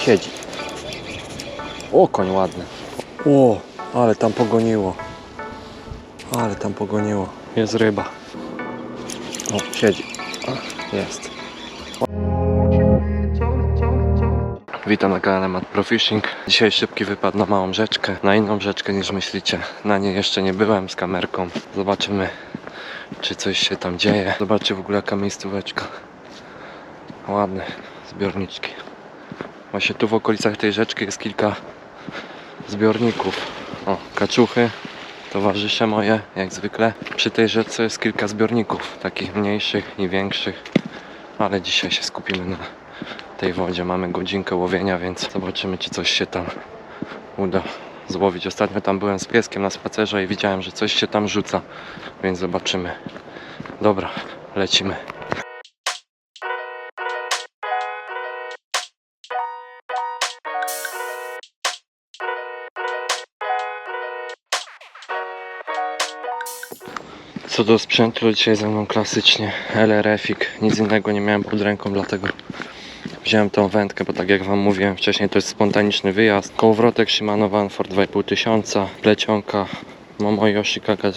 Siedzi. O, koń ładny. O, ale tam pogoniło. Ale tam pogoniło. Jest ryba. O, siedzi. Jest. Witam na kanale Mat Pro Fishing. Dzisiaj szybki wypad na małą rzeczkę, na inną rzeczkę niż myślicie. Na niej jeszcze nie byłem z kamerką. Zobaczymy, czy coś się tam dzieje. Zobaczcie w ogóle jaka miejscóweczka. Ładne zbiorniczki. Właśnie tu w okolicach tej rzeczki jest kilka zbiorników. O, kaczuchy, towarzysze moje, jak zwykle. Przy tej rzece jest kilka zbiorników, takich mniejszych i większych. Ale dzisiaj się skupimy na tej wodzie. Mamy godzinkę łowienia, więc zobaczymy, czy coś się tam uda złowić. Ostatnio tam byłem z pieskiem na spacerze i widziałem, że coś się tam rzuca, więc zobaczymy. Dobra, lecimy. Co do sprzętu, dzisiaj ze mną klasycznie LRF-ik. Nic innego nie miałem pod ręką, dlatego wziąłem tą wędkę, bo tak jak Wam mówiłem wcześniej, to jest spontaniczny wyjazd. Kołowrotek Shimano Vanford 2,5 tysiąca, plecionka Momo Yoshikage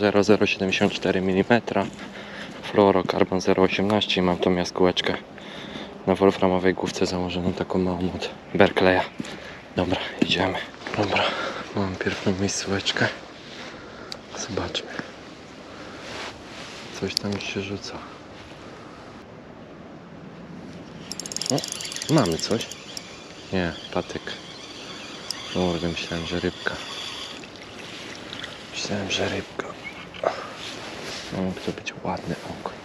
0074 mm, fluorocarbon 0,18 i mam tą jaskółeczkę na wolframowej główce założoną taką małą od Berkeleya. Dobra, idziemy. Dobra, mam pierwszą miejscóweczkę. Zobaczmy. Coś tam się rzuca. O, mamy coś. Nie, patyk. Kurde, myślałem, że rybka. Myślałem, że rybka. Mógł to być ładny okoń.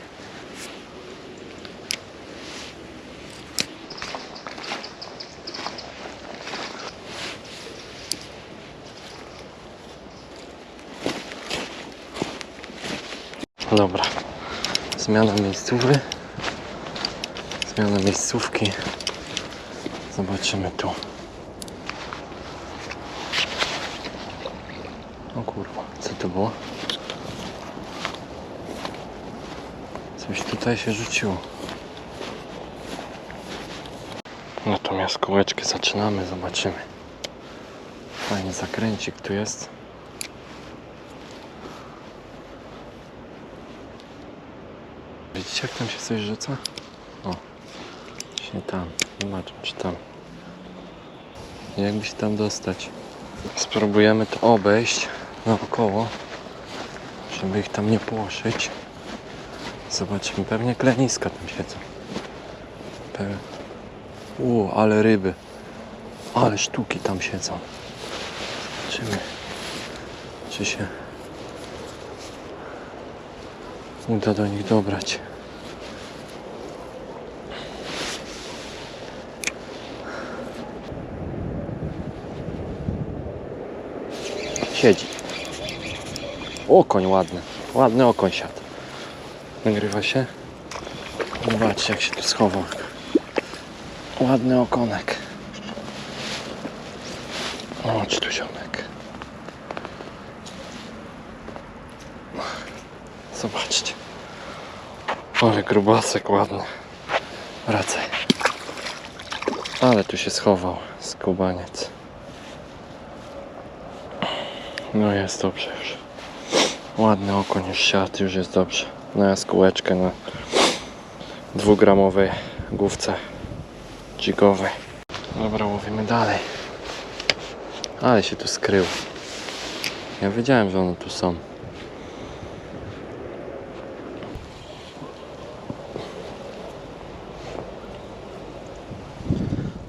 Dobra. Zmiana miejscówy. Zmiana miejscówki. Zobaczymy tu. O kurwa, co to było? Coś tutaj się rzuciło. Natomiast kółeczkę zaczynamy, zobaczymy. Fajny zakręcik tu jest. Widzicie jak tam się coś rzuca? O, właśnie tam. Zobaczmy czy tam. Jakby się tam dostać. Spróbujemy to obejść naokoło, żeby ich tam nie płoszyć. Zobaczymy, pewnie kleniska tam siedzą. Pewnie. U, ale ryby. Ale sztuki tam siedzą. Zobaczymy, czy się uda do nich dobrać. Siedzi. Okoń ładny. Ładny okoń siadł. Nagrywa się. Zobaczcie jak się tu schował. Ładny okonek. O, czy tu ziomek. Zobaczcie. Ale grubasek ładny. Wracaj. Ale tu się schował skubaniec. No jest dobrze już. Ładny okoń już siadł, już jest dobrze. Na jaskółeczkę na dwugramowej główce dżigowej. Dobra, łowimy dalej. Ale się tu skrył. Ja wiedziałem, że one tu są.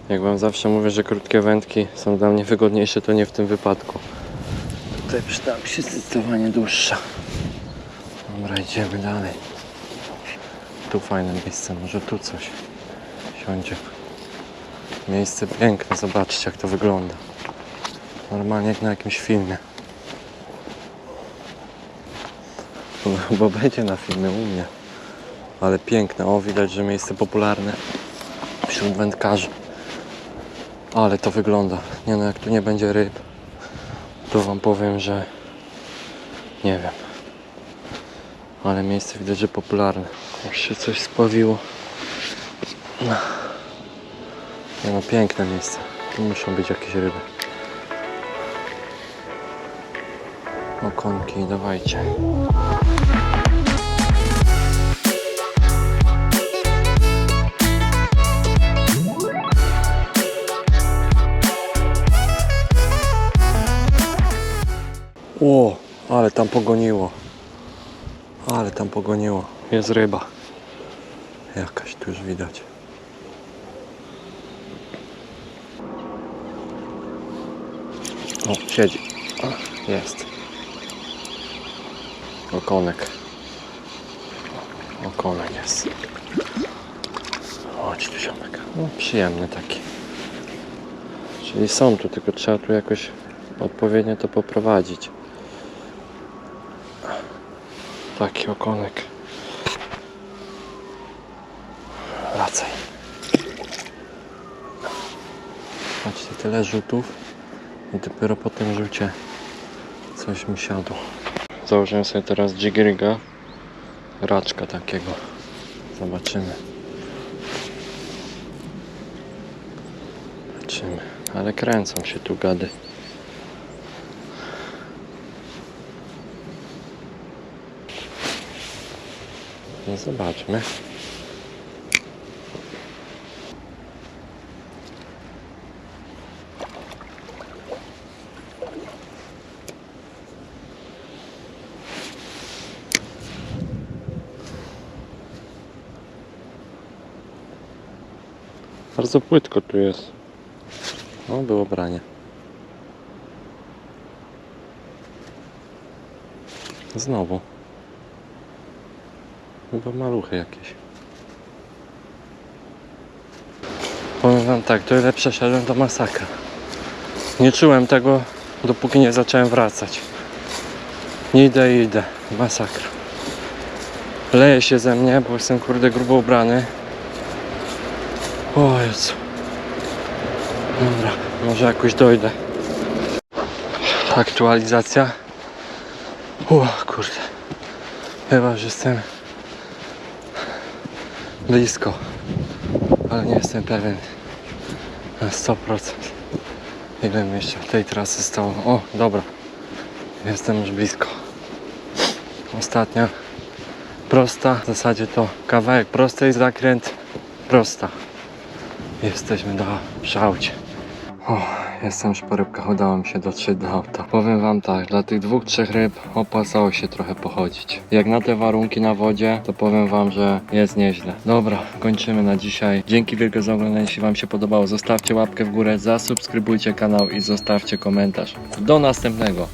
Jak wam zawsze mówię, że krótkie wędki są dla mnie wygodniejsze, to nie w tym wypadku. Tutaj przydałaby się zdecydowanie dłuższa. Dobra, idziemy dalej. Tu fajne miejsce, może tu coś siądzie. Miejsce piękne, zobaczcie jak to wygląda. Normalnie jak na jakimś filmie. No, Chyba będzie na filmie u mnie. Ale piękne, o widać, że miejsce popularne wśród wędkarzy. Ale to wygląda. Nie no, jak tu nie będzie ryb, to wam powiem, że nie wiem. Ale miejsce widać, że popularne. Już się coś spławiło. No. Nie no, piękne miejsce. Tu muszą być jakieś ryby. Okonki, dawajcie. O, ale tam pogoniło. Ale tam pogoniło. Jest ryba. Jakaś tu już widać. O, siedzi. Jest. Okonek. Okonek jest. Chodź tu ziomek. No, przyjemny taki. Czyli są tu, tylko trzeba tu jakoś odpowiednio to poprowadzić. Taki okonek. Wracaj. Patrzcie, tyle rzutów i dopiero po tym rzucie coś mi siadło. Założyłem sobie teraz jigriga, raczka takiego. Zobaczymy. Zobaczymy. Ale kręcą się tu gady. No zobaczmy. Bardzo płytko tu jest. O, było branie. Znowu. Chyba maluchy jakieś. Powiem wam tak, to ile przeszedłem to masakra. Nie czułem tego, dopóki nie zacząłem wracać. Nie idę i idę. Masakra. Leje się ze mnie, bo jestem kurde grubo ubrany. O Jezu. Dobra, może jakoś dojdę. Aktualizacja. O kurde. Chyba, że jestem blisko. Ale nie jestem pewien na 100%. Ile mi jeszcze tej trasy stało? O, dobra. Jestem już blisko. Ostatnia prosta. W zasadzie to kawałek prostej zakręt prosta. Jesteśmy przy aucie. O, jestem już po rybkach, udało mi się dotrzeć do auta. Powiem wam tak, dla tych dwóch, trzech ryb opłacało się trochę pochodzić. Jak na te warunki na wodzie, to powiem wam, że jest nieźle. Dobra, kończymy na dzisiaj. Dzięki wielkie za oglądanie, jeśli wam się podobało, zostawcie łapkę w górę, zasubskrybujcie kanał i zostawcie komentarz. Do następnego.